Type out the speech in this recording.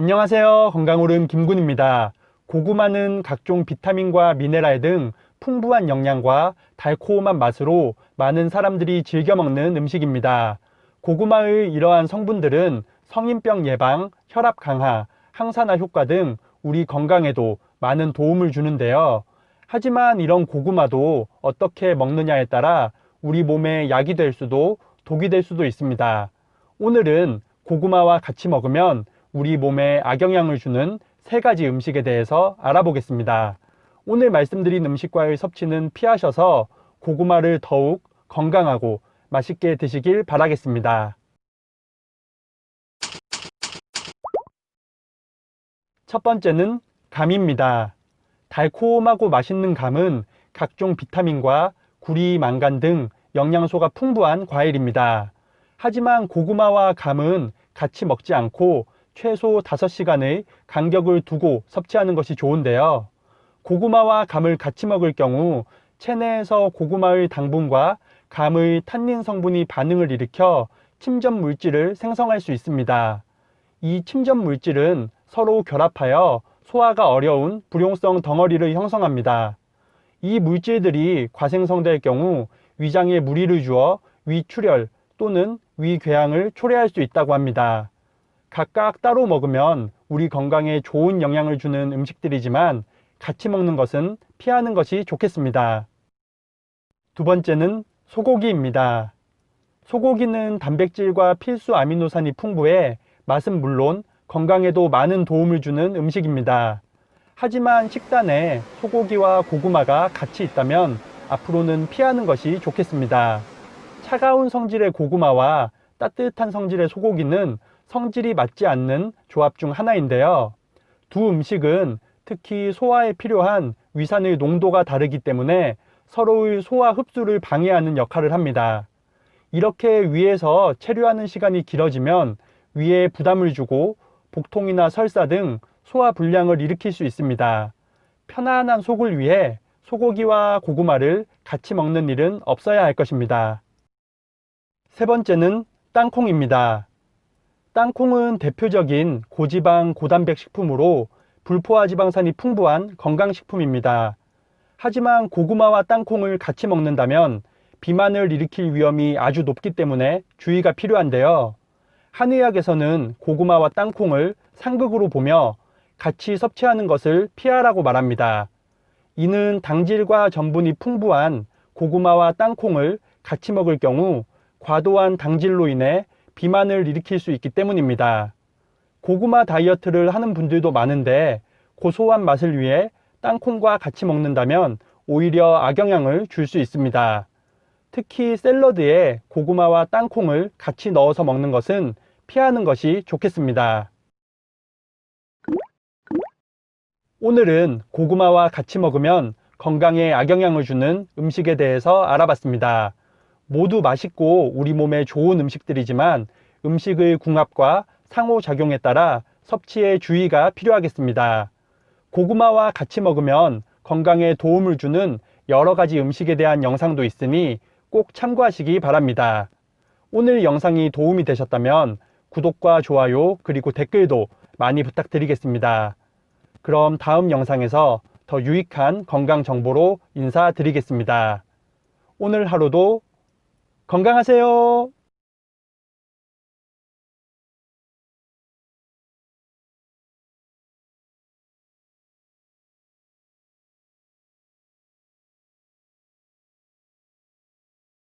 안녕하세요. 건강오름 김군입니다. 고구마는 각종 비타민과 미네랄 등 풍부한 영양과 달콤한 맛으로 많은 사람들이 즐겨 먹는 음식입니다. 고구마의 이러한 성분들은 성인병 예방, 혈압 강화, 항산화 효과 등 우리 건강에도 많은 도움을 주는데요. 하지만 이런 고구마도 어떻게 먹느냐에 따라 우리 몸에 약이 될 수도 독이 될 수도 있습니다. 오늘은 고구마와 같이 먹으면 우리 몸에 악영향을 주는 세 가지 음식에 대해서 알아보겠습니다. 오늘 말씀드린 음식과의 섭취는 피하셔서 고구마를 더욱 건강하고 맛있게 드시길 바라겠습니다. 첫 번째는 감입니다. 달콤하고 맛있는 감은 각종 비타민과 구리, 망간 등 영양소가 풍부한 과일입니다. 하지만 고구마와 감은 같이 먹지 않고 최소 5시간의 간격을 두고 섭취하는 것이 좋은데요. 고구마와 감을 같이 먹을 경우 체내에서 고구마의 당분과 감의 탄닌 성분이 반응을 일으켜 침전 물질을 생성할 수 있습니다. 이 침전 물질은 서로 결합하여 소화가 어려운 불용성 덩어리를 형성합니다. 이 물질들이 과생성될 경우 위장에 무리를 주어 위출혈 또는 위궤양을 초래할 수 있다고 합니다. 각각 따로 먹으면 우리 건강에 좋은 영향을 주는 음식들이지만 같이 먹는 것은 피하는 것이 좋겠습니다. 두 번째는 소고기입니다. 소고기는 단백질과 필수 아미노산이 풍부해 맛은 물론 건강에도 많은 도움을 주는 음식입니다. 하지만 식단에 소고기와 고구마가 같이 있다면 앞으로는 피하는 것이 좋겠습니다. 차가운 성질의 고구마와 따뜻한 성질의 소고기는 성질이 맞지 않는 조합 중 하나인데요. 두 음식은 특히 소화에 필요한 위산의 농도가 다르기 때문에 서로의 소화 흡수를 방해하는 역할을 합니다. 이렇게 위에서 체류하는 시간이 길어지면 위에 부담을 주고 복통이나 설사 등 소화 불량을 일으킬 수 있습니다. 편안한 속을 위해 소고기와 고구마를 같이 먹는 일은 없어야 할 것입니다. 세 번째는 땅콩입니다. 땅콩은 대표적인 고지방, 고단백 식품으로 불포화 지방산이 풍부한 건강식품입니다. 하지만 고구마와 땅콩을 같이 먹는다면 비만을 일으킬 위험이 아주 높기 때문에 주의가 필요한데요. 한의학에서는 고구마와 땅콩을 상극으로 보며 같이 섭취하는 것을 피하라고 말합니다. 이는 당질과 전분이 풍부한 고구마와 땅콩을 같이 먹을 경우 과도한 당질로 인해 비만을 일으킬 수 있기 때문입니다. 고구마 다이어트를 하는 분들도 많은데 고소한 맛을 위해 땅콩과 같이 먹는다면 오히려 악영향을 줄 수 있습니다. 특히 샐러드에 고구마와 땅콩을 같이 넣어서 먹는 것은 피하는 것이 좋겠습니다. 오늘은 고구마와 같이 먹으면 건강에 악영향을 주는 음식에 대해서 알아봤습니다. 모두 맛있고 우리 몸에 좋은 음식들이지만 음식의 궁합과 상호작용에 따라 섭취에 주의가 필요하겠습니다. 고구마와 같이 먹으면 건강에 도움을 주는 여러 가지 음식에 대한 영상도 있으니 꼭 참고하시기 바랍니다. 오늘 영상이 도움이 되셨다면 구독과 좋아요 그리고 댓글도 많이 부탁드리겠습니다. 그럼 다음 영상에서 더 유익한 건강 정보로 인사드리겠습니다. 오늘 하루도 건강하세요.